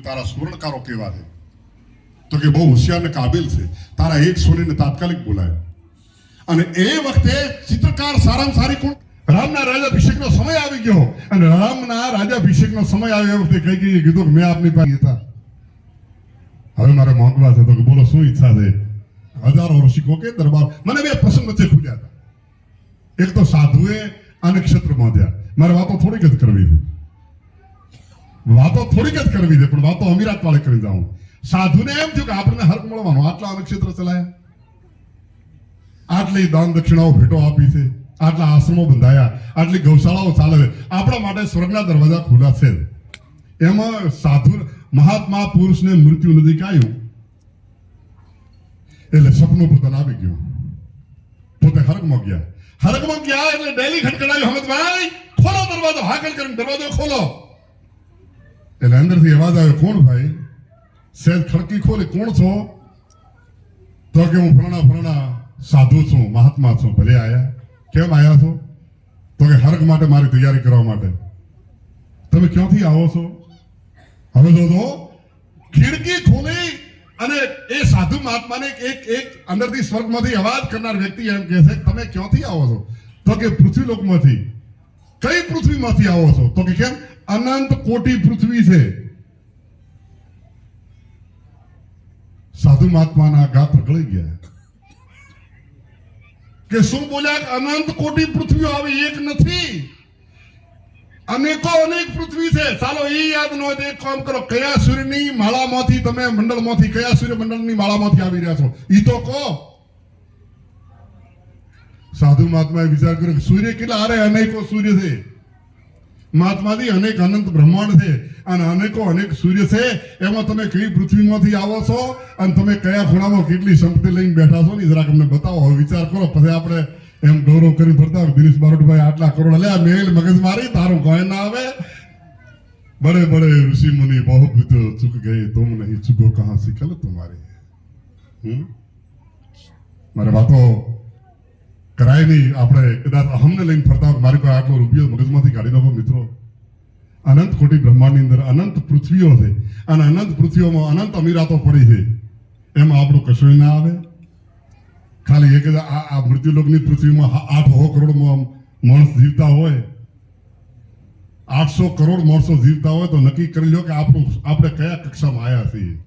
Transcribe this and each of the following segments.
તારા સુવર્ણકારો કેવા છે? તો કે બહુ હોશિયાર ને કાબિલ છે. તારા એક સોનીને તાત્કાલિક બોલાય. અને એ વખતે ચિત્રકાર સારામાં સારી કોણ? રામના રાજાભિષેકનો સમય આવી ગયો. અને રામના રાજાભિષેકનો સમય આવ્યો એ વખતે કઈ કઈ કીધું મેં આપની પાસે હતા. હવે મારે માંગવા છે. તો કે બોલો, શું ઈચ્છા છે? હજારો ઋષિકો કે દરબાર? મને બે પ્રસંગ વચ્ચે ખુલ્યા હતા. એક તો સાધુએ અને ક્ષેત્ર બાંધ્યા. મારે વાતો થોડીક જ કરવી હતી. વાતો થોડીક જ કરવી છે, પણ વાતો અમીરાત વાળે કરી જાઉં. સાધુને એમ થયું કે આપણને હર્ક મળવાનો. આટલા અનેક ચલાયા. આટલી દાન દક્ષિણાઓ ભેટો આપી છે. આટલા આશ્રમો બંધાયા. આટલી ગૌશાળાઓ ચાલે આપણા માટે સ્વર્ગના દરવાજા ખુલ્લા છે. એમાં સાધુ મહાત્મા પુરુષને મૃત્યુ નજીક આવ્યું એટલે સપનું પોતાને આવી ગયું. પોતે હરકમાં ગયા. હરકમાં ગયા એટલે ડેલી ખટખડાયું હમદભાઈ ખોલો દરવાજો. હાકલ કરીને દરવાજો ખોલો. એટલે અંદરથી અવાજ આવ્યો કોણ ભાઈ? સહેજ ખડકી ખોલી, કોણ છો? તો કે હું ફરણા ફરણા સાધુ છું, મહાત્મા છું. ભલે આયા. કેમ આવ્યા છો? તો કે હરક માટે મારી તૈયારી કરવા માટે. તમે ક્યાંથી આવો છો? હવે જો તો ખિડકી ખોલી અને એ સાધુ મહાત્માને એક એક અંદરથી સ્વર્ગમાંથી અવાજ કરનાર વ્યક્તિ એમ કહે છે, તમે ક્યાંથી આવો છો? તો કે પૃથ્વી લોકમાંથી કઈ પૃથ્વીમાંથી આવો છો? તો કે, કેમ? અનંત કોટી પૃથ્વી છે. સાધુ મહાત્માના ગાત્ર ગળી ગયા. કે શું બોલ્યા અનંત કોટી પૃથ્વીઓ આવી એક નથી? અનેકો અનેક પૃથ્વી છે. ચાલો એ યાદ ન હોય તો કામ કરો. કયા સૂર્યની માળામાંથી તમે મંડળમાંથી, કયા સૂર્ય મંડળની માળામાંથી આવી રહ્યા છો? એ તો કહો. સાધુ મહાત્માએ વિચાર કર્યો સૂર્ય કેટલા અરે અનેકો સૂર્ય છે. મહાત્માજી અનેક અનંત બ્રહ્માંડ છે અને અનેકો અનેક સૂર્ય છે. એમાં તમે કઈ પૃથ્વીમાંથી આવો છો અને તમે કયા ખૂણામાં કેટલી સંપત્તિ લઈને બેઠા છો ને જરાક અમને બતાવો. હવે વિચાર કરો. પછી આપણે એમ ગૌરવ કરી ફરતા દિનેશ બારોટભાઈ આટલા કરોડ લે મેલ મગજ મારી, તારું કોઈ ના આવે. બડે બડે ઋષિ મુનિ બહુ વિદ્યો ચૂક ગયે. તુમ નહીં ચૂકો કહા શીખેલો તમારી હમ? મારે વાતો નહીં, આપણે કદાચ અહમને લઈને ફરતા મારી પાસે આટલો રૂપિયો મગજમાંથી કાઢી નાખો મિત્રો. અનંત કોટી બ્રહ્માંડની અંદર અનંત પૃથ્વીઓ છે. અને અનંત પૃથ્વીઓમાં અનંત અમીરાતો પડી છે. એમાં આપણું કશું ના આવે. ખાલી એક આ મૃત્યુલોકની પૃથ્વીમાં આઠ હો કરોડ માણસ જીવતા હોય. આઠસો કરોડ માણસો જીવતા હોય તો નક્કી કરી લો કે આપણું આપણે કયા કક્ષામાં આવ્યા છીએ.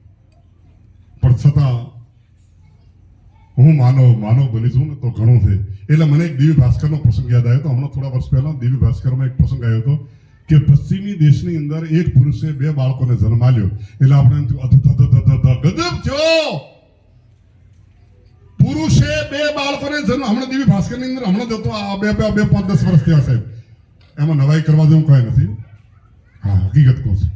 પણ છતાં હું માનવ માનવ બની છું ને તો ઘણું છે. એટલે મને એક દિવ્ય ભાસ્કરનો પ્રસંગ યાદ આવ્યો હતો હમણાં થોડા વર્ષ પહેલા દિવ્ય ભાસ્કરમાં એક પ્રસંગ આવ્યો હતો કે પશ્ચિમી દેશની અંદર એક પુરુષે બે બાળકોને જન્મ આલ્યો એટલે આપણે ગજબ થયો પુરુષે બે બાળકોને જન્મ, હમણાં દિવ્ય ભાસ્કરની અંદર હમણાં જતો આ બે બે બે, પાંચ, દસ વર્ષ થયા સાહેબ. એમાં નવાઈ કરવા જેવું કઈ નથી. હા, હકીકત કહું છું.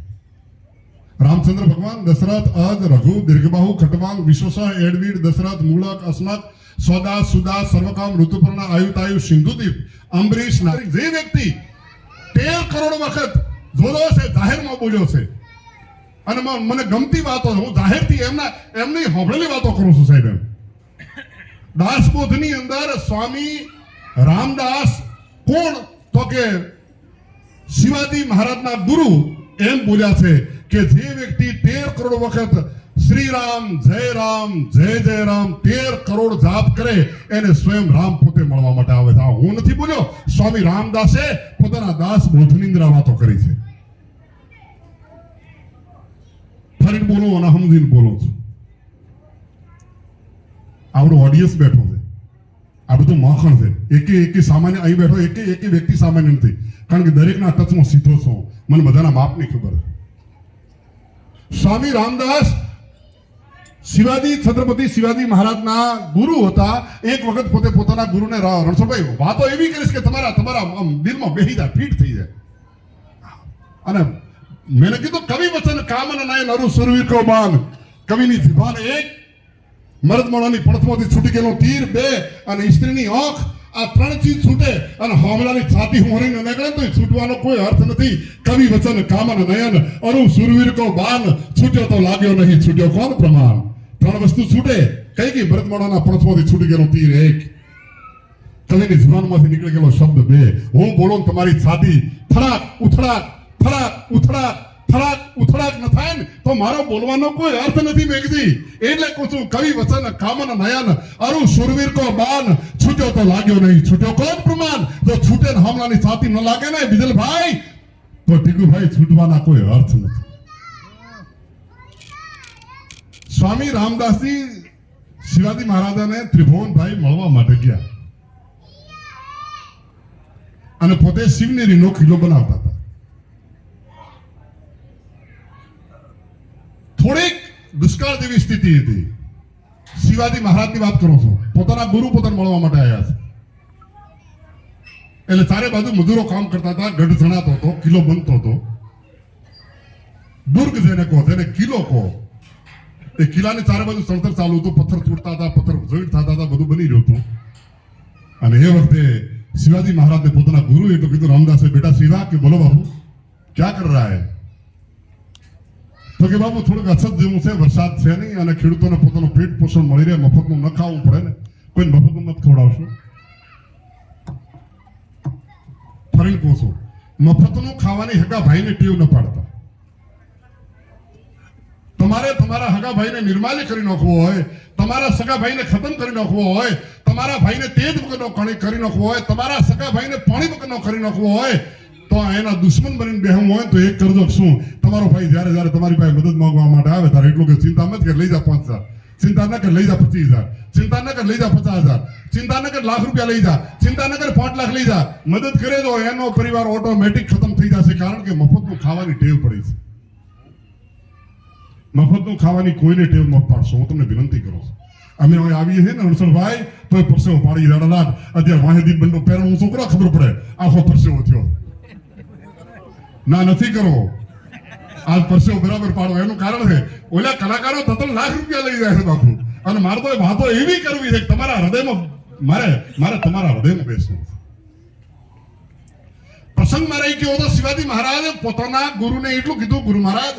રામચંદ્ર ભગવાન દશરથ અજ રઘુ, દીર્ઘબાહુ ખટવાંગ વિશ્વસહ એડવીડ, દશરથ, મૂળક અસ્મત સોદા, સુદા, સર્વકામ, ઋતુપર્ણ આયુતાયુ સિંધુદીપ, અંબરીશ નારિક જે વ્યક્તિ તેર કરોડ વખત જોડો છે જાહેરમાં બોલ્યો છે. અને મને ગમતી વાતો, હું જાહેરથી એમના, એમની હોંભળેલી વાતો કરું છું, સાહેબ એમ. દાસબોધની અંદર સ્વામી રામદાસ કોણ? તો કે શિવાજી મહારાજના ગુરુ એમ બોલ્યા છે કે જે વ્યક્તિ તેર કરોડ વખત શ્રી રામ જય રામ જય જય રામ તેર કરોડ જાપ કરે, એને સ્વયં રામ પોતે મળવા માટે આવે છે. હું નથી બોલ્યો, સ્વામી રામદાસે પોતાના દાસ બોધની વાતો કરી છે. ફરીને બોલું અને સમજીને બોલું છું. આપણો ઓડિયન્સ બેઠો છે. આ બધું માખણ છે. એકે એકે સામાન્ય અહીં બેઠો, એકે એકે વ્યક્તિ સામાન્ય નથી. કારણ કે દરેકના ટચમાં સીધો છું. મને બધાના માપની ખબર છે. સ્વામી રામદાસ શિવાજી, છત્રપતિ શિવાજી મહારાજના ગુરુ હતા. એક વખત પોતે પોતાના ગુરુને રણછોડભાઈ, વાતો એવી કરીશ કે તમારા તમારા દિલમાં બેહી જાય, ફીટ થઈ જાય. અને મેં કીધું, કવિ વચન કામન નાય નરુ સુરવીર કો બાન કવિની જીભાન એક મરદ મરદમાણાની પડથમાંથી છૂટી ગયેલો તીર બે, અને સ્ત્રીની આંખ આ ત્રણ ચીજ છૂટે અને હોમલાની છાતી હોરીને નીકળે તો છૂટવાનો કોઈ અર્થ નથી. કવિ વચન, કામન, નયન અરુ સુરવીર કો બાન, છૂટ્યો તો લાગ્યો નહીં, છૂટ્યો કોણ પ્રમાણ? ત્રણ વસ્તુ છૂટે. કઈ કઈ? ભરતમાળાના પડથમાંથી છૂટી ગયેલો તીર એક. કવિની જીવનમાંથી નીકળી ગયેલો શબ્દ બે. હું બોલો તમારી છાતી થડાક ઉથડાક થડાક ઉથડાક થડાક ઉથડાક ન થાય ને, તો મારો બોલવાનો કોઈ અર્થ નથી મેઘજી. એટલે કહું છું, કવિ વચન, કામન નયન, અરુ સુરવીર કો બાન. છૂટ્યો તો લાગ્યો નહીં. છૂટ્યો કોણ પ્રમાણ? તો છૂટે ને હમણાંની છાતી ન લાગે ને, બિજલભાઈ, તો ટીકુભાઈ છૂટવાના કોઈ અર્થ નથી. સ્વામી રામદાસજી શિવાજી મહારાજાને ત્રિભુવનભાઈ મળવા માટે ગયા. અને પોતે શિવનેરીનો ખીલો બનાવતા હતા થોડીક દુષ્કાળ જેવી સ્થિતિ હતી. શિવાજી મહારાજની વાત કરો છો. પોતાના ગુરુ પોતાને મળવા માટે આવ્યા છે. એટલે ચારે બાજુ મજૂરો કામ કરતા હતા, ગઢ જણાતો હતો, કિલ્લો બનતો હતો. દુર્ગ જેને કહો જેને કિલ્લો કહો. એ કિલ્લાની ચારે બાજુ સળતર ચાલુ હતું, પથ્થર તૂટતા હતા, પથ્થર જોઈન્ટ થતા હતા, બધું બની રહ્યું હતું. અને એ વખતે શિવાજી મહારાજને પોતાના ગુરુ તો કીધું, રામદાસે બેટા, શિવા કે બોલો બાબુ ક્યાં કર રહા હે? તો કે બાબુ થોડુંક અછત જેવું છે, વરસાદ છે નહીં, અને ખેડૂતોને પોતાનું પેટ પોષણ મળી રહે, મફતનું ન ખાવું પડે ને કોઈ મફતનું નથી ખવડાવશો. ફરી કહું મફતનું ખાવાની હગા ભાઈને ટીવ ન પાડતા. તમારે તમારા હગા ભાઈને નિર્માલ્ય કરી નાખવો હોય, તમારા સગા ભાઈને ખતમ કરી નાખવો હોય, તમારા ભાઈને તેજ વગરનો કરી નાખવો હોય, તમારા સગા ભાઈને પાણી વગરનો કરી નાખવો હોય તો એના દુશ્મન બનીને બેહવું હોય તો એક કરજો. શું? તમારો ભાઈ જ્યારે જ્યારે તમારી પાસે મદદ માંગવા માટે આવે ત્યારે એટલું કે ચિંતા મત કે લઈ જા પાંચ હજાર. ચિંતા ન લઈ જા પચીસ હજાર. ચિંતા ન લઈ જા પચાસ હજાર. ચિંતા ન લાખ રૂપિયા લઈ જા. ચિંતા ન પાંચ લાખ લઈ જા. મદદ કરે તો એનો પરિવાર ઓટોમેટિક ખતમ થઈ જશે કારણ કે મફતનું ખાવાની ટેવ પડી છે. મફતનું ખાવાની કોઈને ટેવ ન પાડશો. હું તમને વિનંતી કરું છું. અમે હવે આવીએ છીએ ને હર્ષલભાઈ તો એ પરસેવો પાડી લાખ અત્યારે વાહેદીપ બંડો પહેરો હું છોકરો ખબર પડે. આખો પરસેવો થયો. ના નથી કરવો આજ પરસેવો બરાબર પાડો. એનું કારણ છે, ઓલા કલાકારો તતલ લાખ રૂપિયા લઈ જાય છે બાપુ. અને મારે તો વાતો એવી કરવી છે તમારા હૃદયમાં મારે મારે તમારા હૃદયમાં બેસવું પ્રસંગ મારે રહી ગયો તો શિવાજી મહારાજે, પોતાના ગુરુને એટલું કીધું, ગુરુ મહારાજ,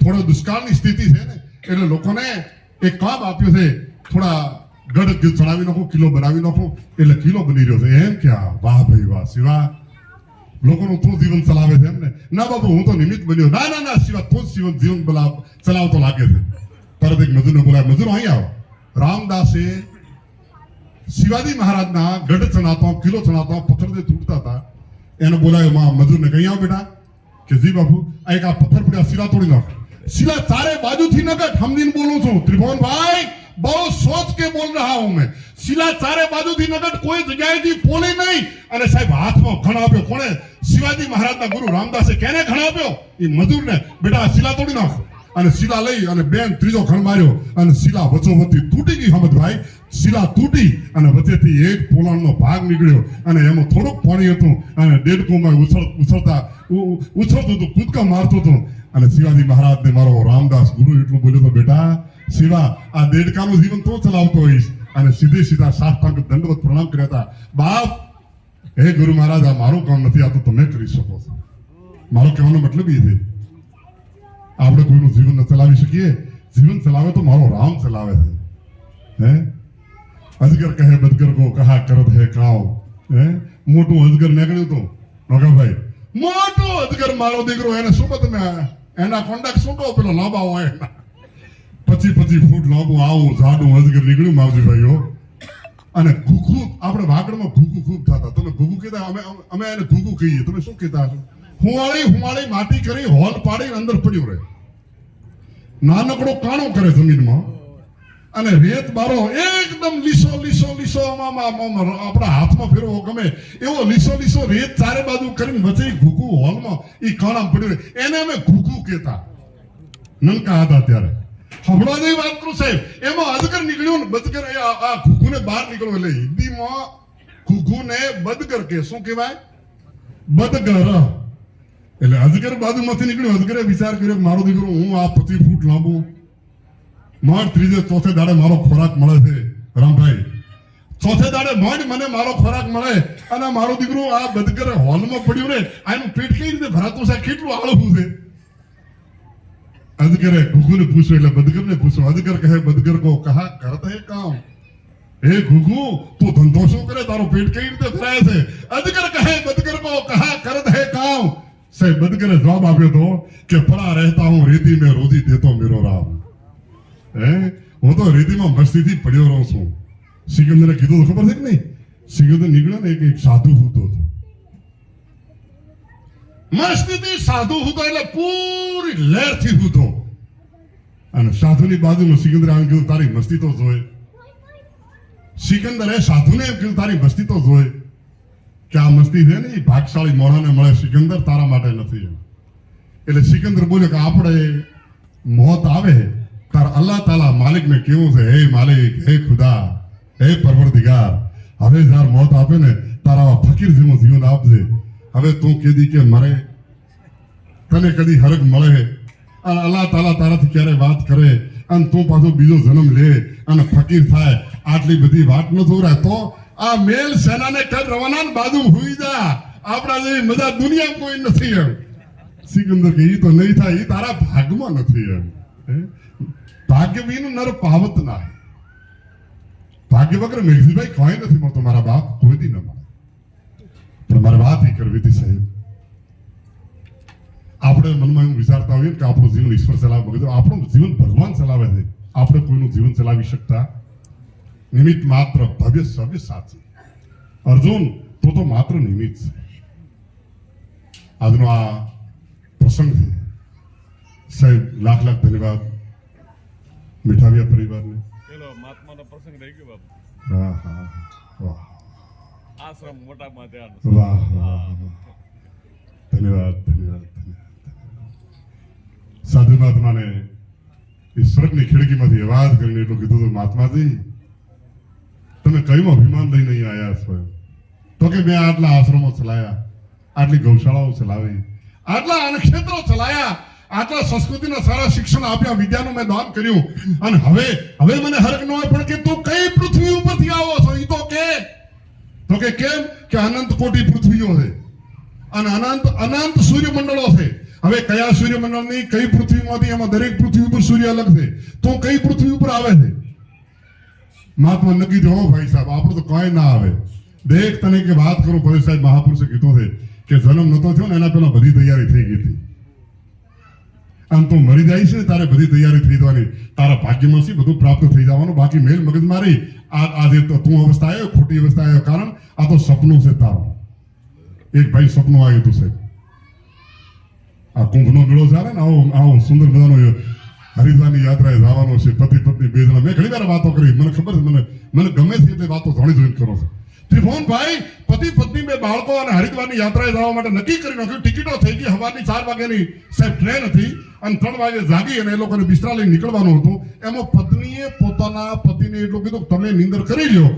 થોડો દુષ્કાળની સ્થિતિ છે ને, એટલે લોકોને એક કામ આપ્યું છે, થોડા ગઢ ચડાવી નાખો, કિલો બનાવી નાખો, એટલે કિલો બની રહ્યો છે. એમ ક્યાં વાહ ભાઈ, વાહ, શિવા લોકોનું તું જીવન ચલાવે છે એમને. ના બાબુ હું તો નિમિત્ત બન્યો. ના ના ના શિવા તું જ જીવન જીવન ચલાવતો લાગે છે. તરત એક મજૂરને બોલાય મજૂર, અહીં આવો. રામદાસે શિવાજી મહારાજના ગઢ ચણાતો કિલો ચણાતો, પથ્થર જે તૂટતા હતા, એને બોલાયો માં મજૂરને કહી આવો બેટા? કે, જી બાપુ, આ એક આ પથ્થર પડ્યા, શિલા તોડી નાખ. શિલા ચારે બાજુથી નગટ હમદીન બોલું છું. ત્રિભુવન ભાઈ બહુ સોચ કે બોલ રહા હું મેં. શિલા ચારે બાજુથી નગર કોઈ જગ્યાએથી પોલી નહીં. અને સાહેબ, હાથમાં ઘણ કોણે? શિવાજી મહારાજના ગુરુ રામદાસે કેને ઘણ એ મજૂરને બેટા શિલા તોડી નાખો. અને શિલા લઈ અને બેન ત્રીજો ખણ માર્યો. અને શિલા વચ્ચોવચ્ચી તૂટી ગઈ, હમદભાઈ. શિલા તૂટી અને વચ્ચેથી એક પોલાણનો ભાગ નીકળ્યો. અને એમાં થોડુંક પાણી હતું. અને દેડકોમાં ઉછળ ઉછળતા ઉછળતું હતું, કૂદકા મારતું હતું. અને શિવાજી મહારાજને મારો રામદાસ ગુરુ એટલું બોલ્યો તો બેટા શિવા, આ દેડકાનું જીવન તો ચલાવતો હોઈશ. અને સીધી સીધા સાષ્ટાંગ દંડવત પ્રણામ કર્યા હતા. બાપ, હે ગુરુ મહારાજ, આ મારું કામ નથી, આ તો તમે કરી શકો છો. મારો કહેવાનો મતલબ એ છે, આપણે કોઈનું જીવન ન ચલાવી શકીએ. જીવન ચલાવે તો મારો રામ ચલાવે છે. હે? અજગર કહે, બદગર કો કહા કરત હે કાવ. હે? મોટું અજગર નીકળ્યું તો. નોકાભાઈ મોટો અજગર મારો દીકરો, એને શું તમે એના કોન્ટેક્ટ શું કહો પેલો લાંબા હોય. એના. પચી પચી ફૂટ લાંબુ આવું જાડું અજગર નીકળ્યું માવજીભાઈઓ અને ઘૂઘુ, આપણે વાગડમાં ભૂખું ખૂબ થતા તમે ભૂખું કહેતા, અમે અમે એને ઘૂઘુ કહીએ. તમે શું કહેતા હશો હુંવાળી હુંવાળી માટી કરી હોલ પાડી અંદર પડ્યું રહે. નાનકડો કાણો કરે જમીનમાં. અને રેત બારો એકદમ લીસો લીસો લીસો આપણા હાથમાં ફેરવો ગમે. એવો લીસો લીસો રેત ચારે બાજુ કરીને વચ્ચે ઈ હોલમાં એ કાણા પડ્યું રહે. એને અમે ઘૂઘું કહેતા. નલકા હતા ત્યારે. હમણાંની વાત કરું સાહેબ, એમાં અજગર નીકળ્યું ને બદગર આ આ બહાર નીકળ્યો એટલે હિન્દીમાં ઘૂઘુને બદગર કે, શું કહેવાય? બદગર. એટલે અજગર બાજુમાંથી નીકળ્યું અજગરે વિચાર કર્યો, મારો દીકરો, હું આ પચીસ ફૂટ લાંબુ, માંડ ત્રીજે ચોથે દાડે મારો ખોરાક મળે છે. રામભાઈ, ચોથે દાડે માંડ મને મારો ખોરાક મળે અને મારો દીકરો આ બદગર હોલમાં પડ્યું ને આનું પેટ કઈ રીતે ભરાતું છે? કેટલું આળવું છે? અજગરે ઘુઘુને પૂછ્યું એટલે બદગરને પૂછ્યું અજગર કહે બદગર કો કહા કરત હે કામ હે ઘુઘુ તું ધંધો શું કરે તારો પેટ કઈ રીતે ભરાય છે અજગર કહે બદગર કો કહા કરત હે કામ સાહેબ બદકરે જવાબ આપ્યો તો કે પડા રહેતા હું રેતી મેં રોજી દેતો મેરો રામ હે હું તો રેતીમાં મસ્તીથી પડ્યો રહું છું સિકંદરે કીધું ખબર છે કે નહીં સિકંદર નીકળ્યો ને એક સાધુ હતો મસ્તીથી સાધુ હતો એટલે પૂરી લહેરથી હતો અને સાધુની બાજુમાં સિકંદર આમ કીધું, તારી મસ્તી તો જોઈ સિકંદરે સાધુને એમ કીધું, તારી મસ્તી તો જોઈ કે આ મસ્તી છે ને, એ ભાગશાળી મોઢાને મળે સિકંદર, તારા માટે નથી એટલે સિકંદર બોલ્યો કે, આપણે મોત આવે. તાર અલ્લાહ તાલા માલિકને કેવું છે? હે માલિક, હે ખુદા, હે પરવરદિગાર. હવે જ્યારે મોત આપે ને, તારા ફકીર જેવું જીવન આપજે. હવે તું કીધી કે મરે. તને કદી હરક મળે? અને અલ્લાહ તાલા તારાથી ક્યારે વાત કરે? અને તું પાછો બીજો જન્મ લે અને ફકીર થાય. આટલી બધી વાત ન જોરાય તો આ મેલ સેનાને કર રવાના બાજુ હુઈ જા. આપણા જેવી મજા દુનિયા કોઈ નથી એમ. સિકંદર કે એ તો નહીં થાય. એ તારા ભાગમાં નથી એમ. હે? ભાગ્ય વિનું નર પાવત ના ભાગ્ય વગર મેઘજીભાઈ કોઈ નથી મળતો. મારા બાપ કોઈ દી ન પણ મારે વાત એ કરવી હતી સાહેબ. આપણે મનમાં એવું વિચારતા હોઈએ કે આપણું જીવન ઈશ્વર ચલાવે મગજ આપણું જીવન ભગવાન ચલાવે છે. આપણે કોઈનું જીવન ચલાવી શકતા નિમિત્ત માત્ર ભવ્ય સવ્ય સાચી. અર્જુન તો તો માત્ર નિમિત્ત છે. આજનો આ પ્રસંગ છે. સાહેબ લાખ લાખ ધન્યવાદ. મીઠાવ્યા પરિવારને. મહાત્માનો પ્રસંગ રહી ગયો બાપુ. હા હા. આશ્રમ મોટામાં ધ્યાન વાહ. ધન્યવાદ ધન્યવાદ સાધુ મહાત્માને સ્વર્ગની ખીડકીમાંથી અવાજ કરીને એટલું કીધું હતું, મહાત્માજી, તમે કયું અભિમાન લઈને અહીં આવ્યા છો તો કે મેં આટલા આશ્રમો ચલાયા, આટલી ગૌશાળાઓ ચલાવી, આટલા અન્નક્ષેત્રો ચલાયા, આટલા સંસ્કૃતિના સારા શિક્ષણ આપ્યા, વિદ્યાનું મેં દાન કર્યું. અને હવે હવે મને હરક ન હોય પણ કે તું કઈ પૃથ્વી ઉપરથી આવો છો? એ તો કે તો કે કેમ કે અનંત કોટી પૃથ્વીઓ છે અને અનંત અનંત સૂર્યમંડળો છે હવે કયા સૂર્યમંડળની કઈ પૃથ્વીમાંથી એમાં દરેક પૃથ્વી ઉપર સૂર્ય અલગ છે તો કઈ પૃથ્વી ઉપર આવે છે મહાત્મા નક્કી જો ભાઈ સાહેબ આપણું તો કઈ ના આવે દેખ તને કે વાત કરું ભાઈ સાહેબ મહાપુરુષે કીધું છે કે જન્મ નતો થયો ને એના પહેલા બધી તૈયારી થઈ ગઈ હતી આમ તો મરી જાય છે તારે બધી તૈયારી થઈ જવાની તારા ભાગ્યમાં બધું પ્રાપ્ત થઈ જવાનું બાકી મેલ મગજ મારી આ આજે તો તું અવસ્થા આવ્યો ખોટી અવસ્થા આવ્યો કારણ, આ તો સપનું છે તારું. એક ભાઈ સપનું આવ્યું હતું સાહેબ. આ કુંભનો મેળો ચાલે ને, આવો આવો સુંદર મજાનો હરિદ્વારની યાત્રાએ જવાનો છે. પતિ પત્ની બે જણા. મેં ઘણી વાર વાતો કરી. મને ખબર છે, મને મને ગમે છે એટલે વાતો જોડી જોઈને કરો છો. ત્રિભુવનભાઈ પતિ પત્ની બે બાળકો અને હરિદ્વારની યાત્રાએ જવા માટે નક્કી કરી નાખ્યું. ટિકિટો થઈ ગઈ સવારની ચાર વાગ્યાની. સાહેબ, ટ્રેન હતી અને ત્રણ વાગે જાગી અને એ લોકોને બિસ્તરા લઈને નીકળવાનું હતું. એમાં પત્નીએ પોતાના પતિને એટલું કીધું તમે નિંદર કરી લ્યો.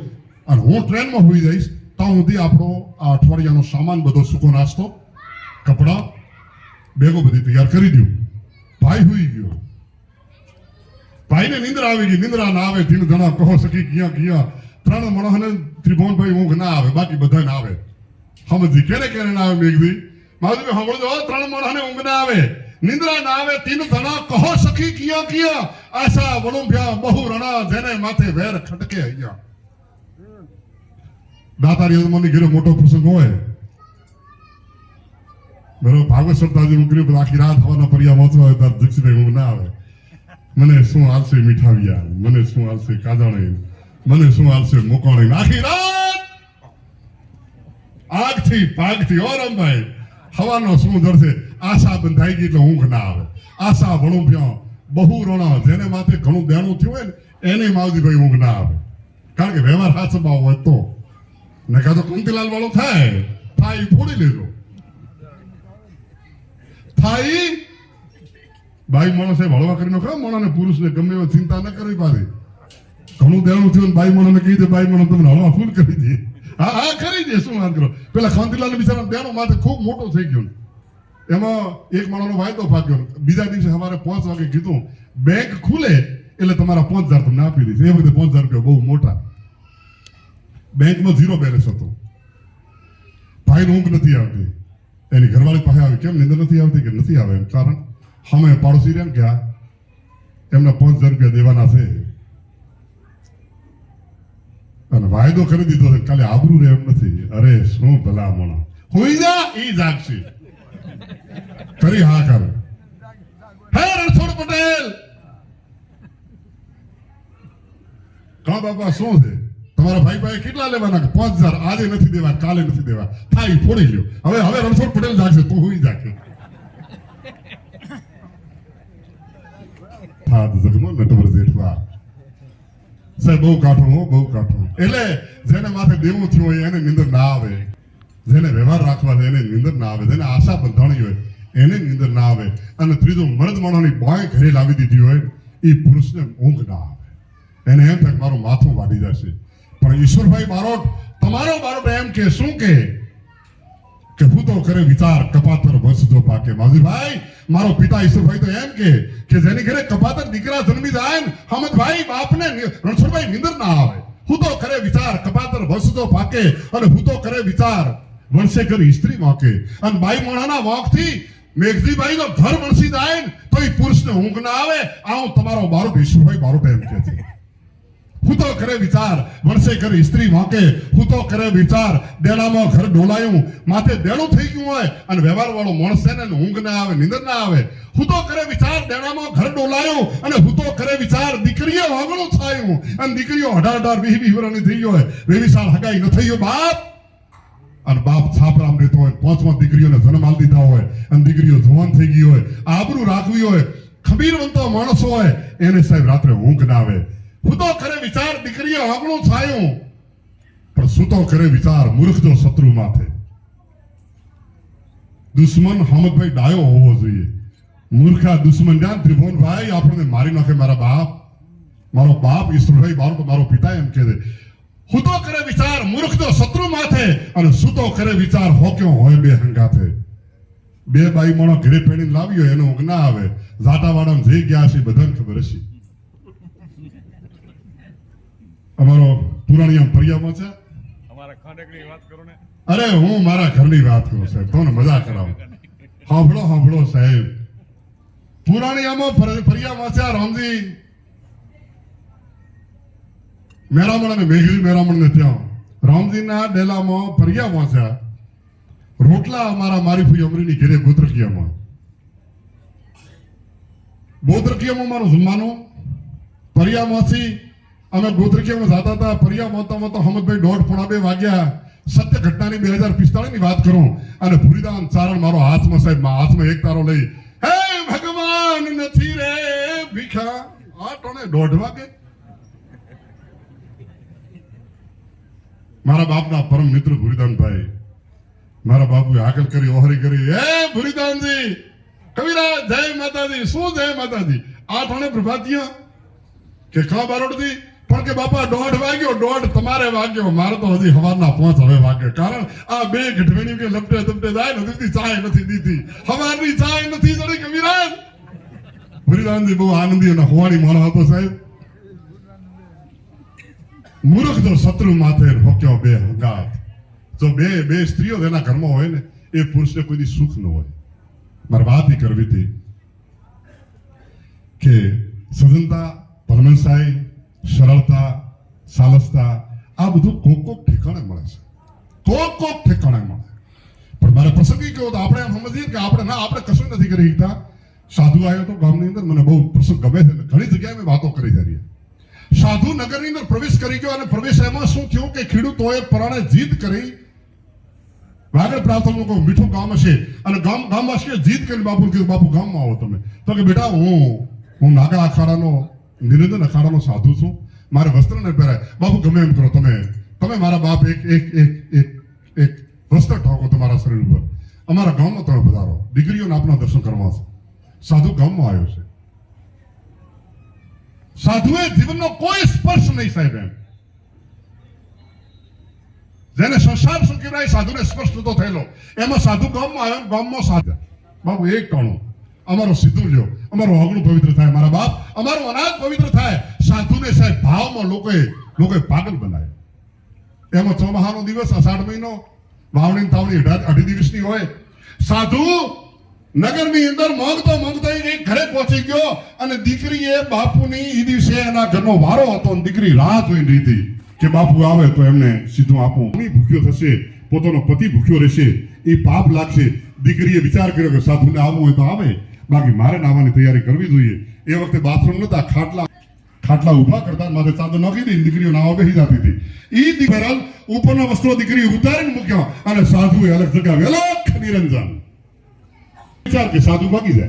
અને હું ટ્રેનમાં હોઈ જઈશ. ત્યાં સુધી આપણો આ અઠવાડિયાનો સામાન બધો સૂકો નાસ્તો, કપડાં, બેગો બધી તૈયાર કરી દઉં ભાઈ હોઈ ગયો. ભાઈને નિંદ્રા આવી ગઈ. નિંદ્રા ના આવે તીન ધણા કહો સકી ક્યાં ક્યાં? ત્રણ માણસને ત્રિભુવનભાઈ ઊંઘ ના આવે, બાકી બધા ના આવે. સમજી કેને કેને ના આવે મેઘદી માધુભાઈ સાંભળજો ત્રણ માણસને ઊંઘ ના આવે, નિંદ્રા ના આવે, તીન જણા કહો સખી ક્યાં ક્યાં, આશા વળુંભ્યા બહુ રણા, જેને માથે વેર ખટકે અહીંયા. દાતારી ઘરે મોટો પ્રસંગ હોય. બરોબર ભાગવત ઉકરી પર આખી રાત હવાના પરિયા વાંચવા હોય ત્યારે ઊંઘ ના આવે. મને શું હાલશે મીઠાવિયા મને શું હાલશે કાજાણી મને શું હાલશે? મોકાણી આખી રાત આગથી પાગથી ઓ રમભાઈ હવાનો શું ધરશે આશા બંધાઈ ગઈ એટલે ઊંઘ ના આવે. આશા વણુભ્યા બહુ રોણા જેને માથે ઘણું દેણું થયું હોય ને, એને માવજીભાઈ ઊંઘ ના આવે. કારણ કે વ્યવહાર હાથ સ્વભાવ હોય તો. ને કાં તો કંતીલાલ વાળો થાય. થાય ફોડી લેજો. થાય ઈ બાઈ માણસે હળવા કરીને નાખો માણસને પુરુષને ગમે એવો ચિંતા ન કરવી પાછી. ઘણું દેણું થયું બાઈ માણસને કહી દે બાઈ મને તમને હળવા ફૂલ કરી દે. હા હા, કરી દે, શું વાત કરો પેલા કાંતિલાલ બિચારા દેણો માથે ખૂબ મોટો થઈ ગયો એમાં એક માણસનો વાયદો ભાગ્યો બીજા દિવસે સવારે પાંચ વાગે કીધું, બેંક ખુલે એટલે તમારા પાંચ હજાર તમને આપી દઈશ. એ વખતે પાંચ હજાર રૂપિયા બહુ મોટા. બેંકમાં ઝીરો બેલેન્સ હતો. ભાઈને ઊંઘ નથી આવતી. એની ઘરવાળી પાસે આવી કેમ? નિંદર નથી આવતી કે નથી આવે એમ? કારણ અમે પાડોશી રહ્યા ગયા એમના પાંચ હજાર રૂપિયા દેવાના છે. અને વાયદો કરી દીધો છે. કાલે આબરૂ રહે એમ નથી. અરે, શું ભલા મણા જા, ઈ જાગશે. કરી હા કરે. હે, રણછોડ પટેલ! કા બાપા, શું છે? તમારા ભાઈ ભાઈ કેટલા લેવાના? પાંચ હજાર. આજે નથી દેવા, કાલે નથી દેવા. થાય ફોડી લ્યો. હવે હવે રણછોડ પટેલ જાગશે, તું હુઈ જાગે થાત જગમો નટવર સાહેબ, બહુ કાઠું, હો, બહુ કાઠું. એટલે જેને માથે દેવું થયું હોય એને નિંદર ના આવે. જેને વ્યવહાર રાખવા દે એને નિંદર ના આવે. જેને આશા બંધાણી હોય એને નિંદર ના આવે. અને ત્રીજું, મર્દ માણોની બોય ઘરે લાવી દીધી હોય, એ પુરુષને ઊંઘ ના આવે. એને એમ થાય મારું માથું વાડી જશે. પણ ઈશ્વરભાઈ બારોટ, તમારો બારોટ એમ કે, શું કે? કે હું તો કરે વિચાર કપાતર વસજો પાકે. માવજીભાઈ મારો પિતા ઈશ્વરભાઈ તો એમ કે જેની ઘરે કપાતર દીકરા જન્મી જાય ને, હમદભાઈ બાપને રણછોડભાઈ નિંદર ના આવે. હું તો કરે વિચાર કપાતર વસજો પાકે અને હું તો કરે વિચાર વણસે ઘર સ્ત્રી વાંકે. અને બાઈ મોણાના વાંકથી મેઘજીભાઈ નો ઘર વણસી જાય ને, તો એ પુરુષને ઊંઘ ના આવે. આવું તમારો બારોટ ઈશ્વરભાઈ બારોટ એમ કે છે. હું તો કરે વિચાર વણસે કરે સ્ત્રી વાંકે, હું તો કરે વિચાર ડેલામાં ઘર ડોલાયું. માથે ડેલું થઈ ગયું હોય અને વ્યવહાર વાળો માણસ છે ને ઊંઘ ના આવે, નિંદર ના આવે. હું તો કરે વિચાર ડેલામાં ઘર ડોલાયું અને હું તો કરે વિચાર દીકરીએ વાગણું થાયું. અને દીકરીઓ અઢાર અઢાર વીસ વીસ વર્ષની થઈ ગયો હોય. વેવી સાલ હગાઈ ન થઈ ગયો બાપ. અને બાપ છાપરામ રહેતો હોય, પાંચમા દીકરીઓને જન્મ આલ દીધા હોય. અને દીકરીઓ જવાન થઈ ગઈ હોય, આબરું રાખવી હોય. ખબીરવંતો માણસ હોય, એને સાહેબ રાત્રે ઊંઘ ના આવે. હું તો કરે વિચાર, દીકરીએ આંગણું છાયું. પણ સુતો કરે વિચાર મૂર્ખ જો શત્રુ માથે. દુશ્મન હમદભાઈ ડાયો હોવો જોઈએ. મૂર્ખા દુશ્મન જાન ત્રિભુવનભાઈ, આપણને મારી નાખે મારા બાપ. મારો બાપ ઈશ્વરભાઈ મારો તો મારો પિતા એમ કહે હુતો તો કરે વિચાર મૂર્ખ જો શત્રુ માથે. અને સુતો કરે વિચાર, હોક્યો હોય બે હંગાથે. બે બાઈ મોણો ઘરે પેણીને લાવ્યો, એનો ઊંઘ ના આવે. ઝાટાવાળામાં જઈ ગયા છે, બધાને ખબર હશે. અમારો પુરાણિયા પરિયામાં છે? અરે હું મારા ઘરની વાત કરું સાહેબ. તમને મજા કરાવું. હાંભળો હાફળો સાહેબ. પુરાણિયામાં ફરિયા ફરિયામાં છે રામજી. મેરામણ અને મેઘરી મેરામણ ને ત્યાં. રામજીના ડેલામાં ફરિયા વાંચ્યા રોટલા અમારા મારી ફૂઈ અમરીની ઘેરે ગોત્રકિયામાં. ગોત્રકિયામાં મારું જમવાનું ફરિયામાંથી અમે ગોત્રકિયામાં જતા હતા, ફરિયા મોતા મોતા હમદભાઈ દોઢ પોણા બે વાગ્યા. સત્ય ઘટનાની બે હજાર પિસ્તાળીસની વાત કરું અને ભૂરીદાન ચારણ મારો હાથમાં સાહેબ હાથમાં એક તારો લઈ. હે ભગવાન નથી રે ભીખા. આ ટોણે દોઢ વાગે. મારા બાપના પરમ મિત્ર ભૂરીદાનભાઈ, મારા બાપુએ આગળ કરી, ઓહરી કરી. હે ભૂરીદાનજી, કવિરાજ, જય માતાજી, શું જય માતાજી? આ ઠાણે પ્રભાતિયા કે કા બારોડથી? પણ કે બાપા, દોઢ વાગ્યો, દોઢ તમારે વાગ્યો. મારે તો હજી હવાના પાંચ હવે વાગ્યો. કારણ આ બે ગઢવેણી કે લપટે તપટે જાય ને દીધી ચાય નથી દીધી. હવારની ચાય નથી જડી કવિરાજ ભૂરીદાનજી બહુ આનંદી અને હોવાની માણો હતો સાહેબ. મૂર્ખ જો શત્રુ માથે હોક્યો બે હંગાત જો બે બે સ્ત્રીઓ એના ઘરમાં હોય ને, એ પુરુષને કોઈ સુખ ન હોય. મારે વાત કરવી હતી કે સજનતા પરમનસાઈ સરળતા, સાલસતા, આ બધું કોક કોક ઠેકાણે મળે છે. કોક કોક ઠેકાણે મળે. પણ મારે પ્રસંગી કહ્યું તો આપણે એમ સમજીએ કે આપણે ના, આપણે કશું નથી કરી શકતા. સાધુ આવ્યો તો ગામની અંદર મને બહુ પ્રસંગ ગમે છે. ઘણી જગ્યાએ મેં વાતો કરી જઈએ સાધુ નગરની અંદર પ્રવેશ કરી ગયો અને પ્રવેશ એમાં શું થયું કે ખેડૂતોએ પરાણે જીદ કરી. વાગડ પ્રાર્થના કહું, મીઠું ગામ હશે. અને ગામ, ગામવાસીએ જીદ કરીને બાપુ કીધું, બાપુ, ગામમાં આવો તમે. તો કે, બેટા, હું હું નાગા અખાડાનો નિરંજન અખાડાનો સાધુ છું. મારે વસ્ત્ર ન પહેરાય. બાપુ, ગમે એમ કરો. તમે તમે મારા બાપ એક એક એક એક એક વસ્ત્ર ઠોકો તમારા શરીર ઉપર. અમારા ગામમાં તમે પધારો. દીકરીઓને આપના દર્શન કરવા છે. સાધુ ગામમાં આવ્યો છે. સાધુએ જીવનનો કોઈ સ્પર્શ નહીં સાહેબ એમ. જેને સંસાર શું કહેવાય, સાધુને સ્પર્શ નતો થયેલો. એમાં સાધુ ગામમાં આવ્યો ગામમાં સાધુ. બાપુ, એક કણો. અમારો સીધું લ્યો. અમારું અગણું પવિત્ર થાય. મારા બાપ અમારું અનાજ પવિત્ર થાય. સાધુને સાહેબ, ભાવમાં લોકોએ લોકોએ પાગલ બનાવ્યો. એમાં ચોમાહાનો દિવસ, અષાઢ મહિનો, વાવણી તાવણી અઢી દિવસની હોય. સાધુ નગરની અંદર માંગતો માંગતો એક ઘરે પહોંચી ગયો અને દીકરીએ બાપુની એ દિવસે એના ઘરનો વારો હતો અને દીકરી રાહ જોઈ હતી કે બાપુ આવે તો એમને સીધું આપું. ભૂખ્યો થશે? પોતાનો પતિ ભૂખ્યો રહેશે. એ પાપ લાગશે. દીકરીએ વિચાર કર્યો કે સાધુને આવવું હોય તો આવે. બાકી મારે નાવાની તૈયારી કરવી જોઈએ. એ વખતે બાથરૂમ નતા ખાટલા ખાટલા ઊભા કરતા માથે ચાદર નાખી દઈ દીકરીઓ નાવા બેસી જતી હતી. એ દીકરા ઉપરના વસ્ત્રો દીકરી ઉતારીને મૂક્યો અને સાધુએ અલગ જગ્યા વેલખ નિરંજન. વિચાર કે સાધુ ભાગી જાય.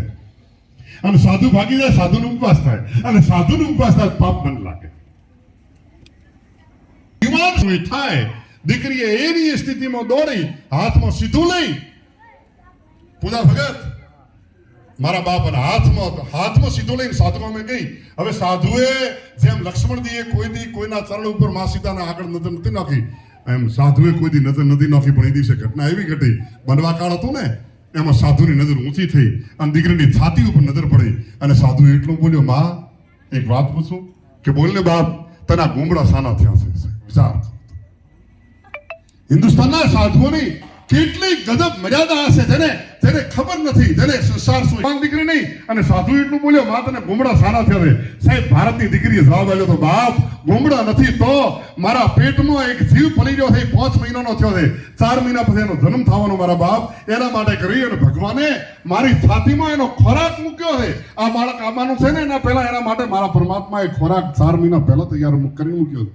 અને સાધુ ભાગી જાય, સાધુનો ઉપવાસ થાય. અને સાધુનો ઉપવાસ થાય પાપ મન લાગે. યુવાન થાય. દીકરીએ એની સ્થિતિમાં દોડી, હાથમાં સીધું લઈ. પૂજા ભગત મારા બાપ હાથમાં હાથમાં સીધો લઈને સાધુમાં મેં ગઈ હવે સાધુએ જેમ લક્ષ્મણજીએ કોઈ દી કોઈના ચરણ ઉપર મા સીતાના આગળ નજર નથી નાખી. એમ સાધુએ કોઈ દી નજર નથી નાખી, પણ એ દિવસે ઘટના એવી ઘટી, બનવા કાળ હતું ને, એમાં સાધુની નજર ઊંચી થઈ અને દીકરીની છાતી ઉપર નજર પડી. અને સાધુ એટલું બોલ્યો, માં, એક વાત પૂછું કે બોલને બાપ, તને ગુમડા સાના થયા છે? વિચાર. હિન્દુસ્તાનના સાધુઓની કેટલી ગજબ મર્યાદા હશે જેને જેને ખબર નથી, જેને સંસાર શું દીકરી નહીં. અને સાધુ એટલું બોલ્યો, મા, તને ગુમડા સારા થયા છે. સાહેબ, ભારતની દીકરીએ જવાબ આપ્યો તો, બાપ, ગુમડા નથી તો મારા પેટમાં એક જીવ પડી ગયો છે પાંચ મહિનાનો થયો છે. ચાર મહિના પછી એનો જન્મ થવાનો મારા બાપ. એના માટે કરી અને ભગવાને મારી છાતીમાં એનો ખોરાક મૂક્યો છે. આ બાળક આવવાનું છે ને, એના પહેલા એના માટે મારા પરમાત્માએ ખોરાક ચાર મહિના પહેલા તૈયાર કરી મૂક્યો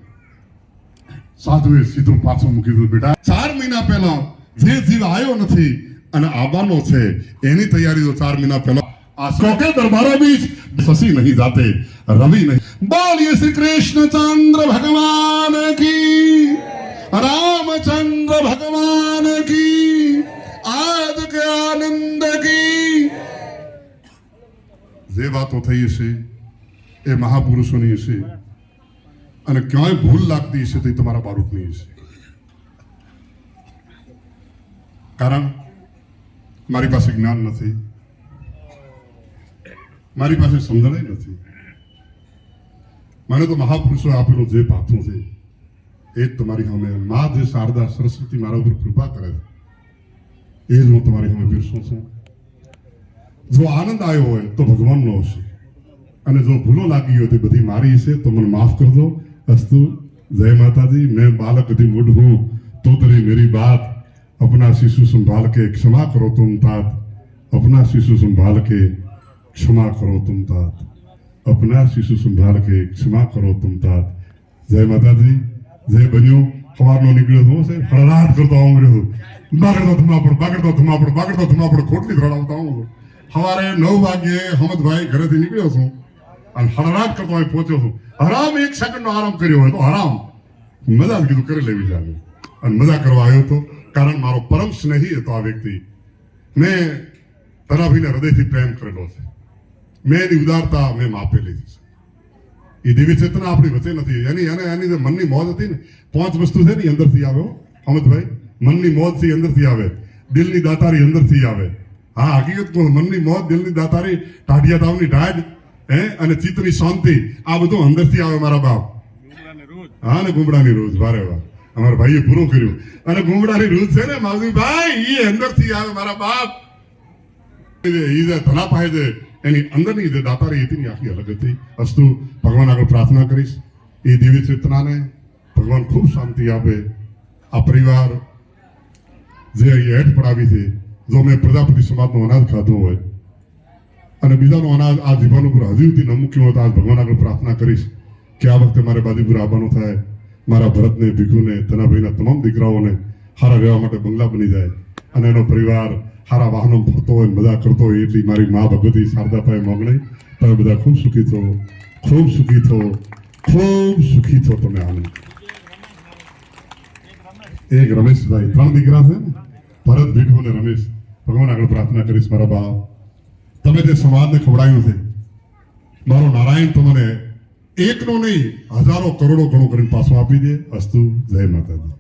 સાધુએ સીધું પાછું મૂકી દીધું, બેટા. ચાર મહિના પહેલા જે જીવ આવ્યો નથી અને આવવાનો છે એની તૈયારી તો ચાર મહિના પહેલા કોકે દરબારા બીજ શશી નહીં જાતે રવિ નહીં. બોલીએ શ્રી કૃષ્ણચંદ્ર ભગવાન કી રામચંદ્ર ભગવાન કી આજ કે આનંદ કી. જે વાતો થઈ હશે એ મહાપુરુષોની હશે. અને ક્યાંય ભૂલ લાગતી હશે તો તમારા બાળકની હશે. કારણ મારી પાસે જ્ઞાન નથી. મારી પાસે સમજણ નથી. મને તો મહાપુરુષો આપેલું જે પાથું છે, એ જ તમારી સામે મા જે શારદા સરસ્વતી મારા ઉપર કૃપા કરે છે, એ જ હું તમારી સામે પીરસું છું. જો આનંદ આવ્યો હોય તો ભગવાનનો હશે. અને જો ભૂલો લાગી હોય તે બધી મારી હશે. તો મને માફ કરજો. અસ્તુ, જય માતાજી. મેં બાલક હતી, મૂઢ હું. તો તરી મેરી બાત. अपना शिशु संभाल के क्षमा करो तुम तात अपना शिशु संभाल के क्षमा करो तुम तात अपना शिशु संभाल के क्षमा કરો तुम तात જય માતાજી જય બન્યો સવારનો નીકળ્યો છું છે હળરાટ કરતો આવું રહ્યો છું બાગડતો ધમાપડ બાગડતો ધમાપડ બાગડતો ધમાપડ ખોટલી ધરાવતા આવું છું સવારે નવ વાગ્યે હમદભાઈ ઘરેથી નીકળ્યો છું અને હળરાટ કરતો અહીં પહોંચ્યો છું હરામ એક સેકન્ડનો આરામ કર્યો હોય તો હરામ મજા જ કીધું કરી લેવી ચાલે અને મજા કરવા આવ્યો હતો કારણ મારો પરમ સ્નેહી હતો આ વ્યક્તિ. મેં તરાભીને હૃદયથી પ્રેમ કરેલો છે. મેં એની ઉદારતા મેં માપેલી છે. એ દેવી ચેતના આપણી વચ્ચે નથી. એની એને એની જે મનની મોજ હતી ને પાંચ વસ્તુ છે ને અંદરથી આવે હો, અમિતભાઈ. મનની મોજથી અંદરથી આવે. દિલની દાતારી અંદરથી આવે. હા હકીકત મનની મોજ દિલની દાતારી ટાઢિયા તાવની ઢાઢ હે અને ચિત્તની શાંતિ આ બધું અંદરથી આવે મારા બાપ. હા ને ગુમડાની રોજ વારે વાર. અમારા ભાઈએ પૂરું કર્યું. અને ઘૂંઘડાની રૂત છે ને, માવજીભાઈ એ અંદરથી આવે, મારા બાપ. એ જે ધના છે, એની અંદરની જે દાતારી આખી અલગ હતી. અસ્તુ, ભગવાન આગળ પ્રાર્થના કરીશ. એ દેવી ચેતનાને ભગવાન ખૂબ શાંતિ આપે. આ પરિવાર જે અહીં હેઠ પડાવી છે, જો મેં પ્રજાપતિ સમાજનું અનાજ ખાધું હોય, અને બીજાનું અનાજ આ જીવન ઉપર હજી સુધી ન મૂક્યું હોય તો આજ ભગવાન આગળ પ્રાર્થના કરીશ કે આ વખતે મારે બાદીપુર આવવાનું થાય. મારા ભરતને, ભીખુને, તનાભાઈના તમામ દીકરાઓને હારા રહેવા માટે બંગલા બની જાય અને એનો પરિવાર હારા વાહનો ફરતો હોય મજા કરતો હોય એટલી મારી મા ભગવતી શારદાભાઈ મોગણી. તમે બધા ખૂબ સુખી થો, ખૂબ સુખી થો, ખૂબ સુખી થો તમે આનંદ એક રમેશભાઈ, ત્રણ દીકરા છે ને? ભરત, ભીખુ અને રમેશ. ભગવાન આગળ પ્રાર્થના કરીશ મારા બાપ. તમે જે સમાજને ખવડાવ્યું છે, મારો નારાયણ તમને એકનો નહીં હજારો કરોડો ઘણો કરીને પાછો આપી દે. અસ્તુ જય માતાજી.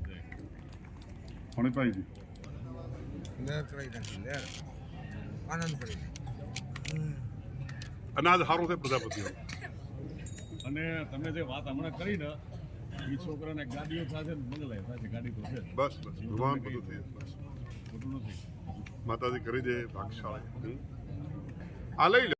અનાજ સારું છે પ્રજાપતિઓ અને તમે જે વાત હમણાં કરી ને એ છોકરાને ગાડીઓ સાથે ને સાથે ગાડી તો છે. બસ બસ ભગવાન બધું થઈ બસ. માતાજી કરી દે ભાગશાળી. આ લઈ લે.